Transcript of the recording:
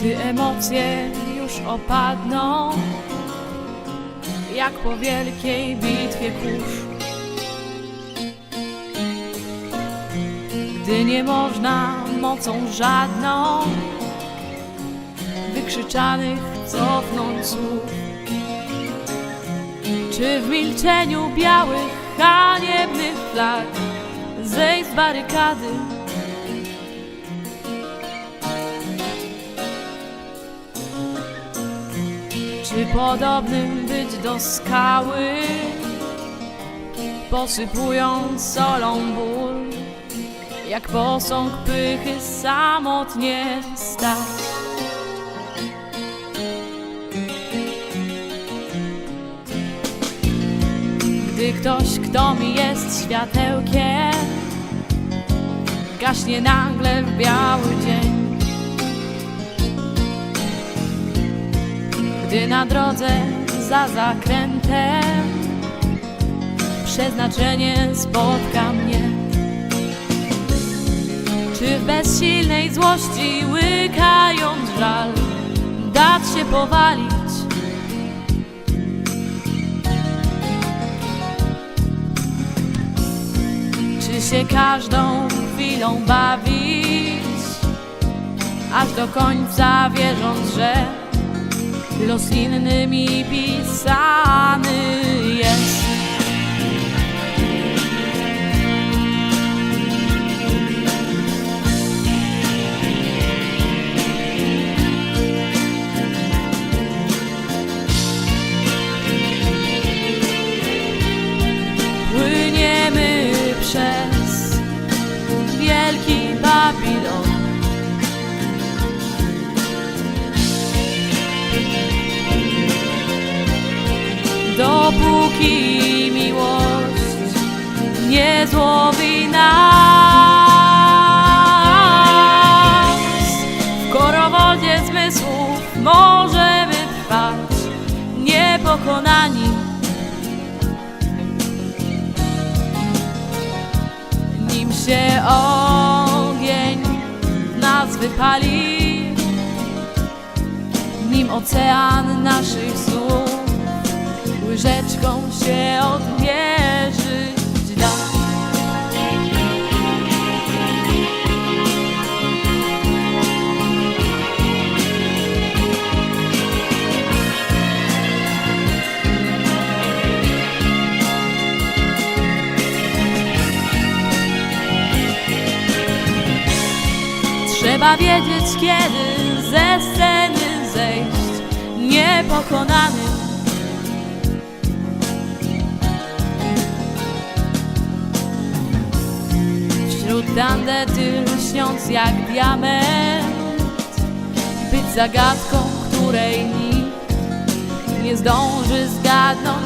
Gdy emocje już opadną Jak po wielkiej bitwie kurz. Gdy nie można mocą żadną Wykrzyczanych cofnąć słów. Czy w milczeniu białych, haniebnych flag Zejść z barykady Czy podobnym być do skały, posypując solą ból, jak posąg pychy samotnie stać? Gdy ktoś, kto mi jest światełkiem, gaśnie nagle w biały dzień. Gdy na drodze za zakrętem Przeznaczenie spotka mnie. Czy w bezsilnej złości łykając żal Dać się powalić? Czy się każdą chwilą bawić Aż do końca wierząc, że los innymi pisany jest. Płyniemy przez dopóki miłość nie złowi nas. W korowodzie zmysłów możemy trwać niepokonani. Nim się ogień nas wypali, nim ocean naszych słów łyżeczką się odmierzyć da. Trzeba wiedzieć, kiedy ze sceny zejść niepokonany. Wśród tandety lśniąc jak diament. Być zagadką, której nikt nie zdąży zgadnąć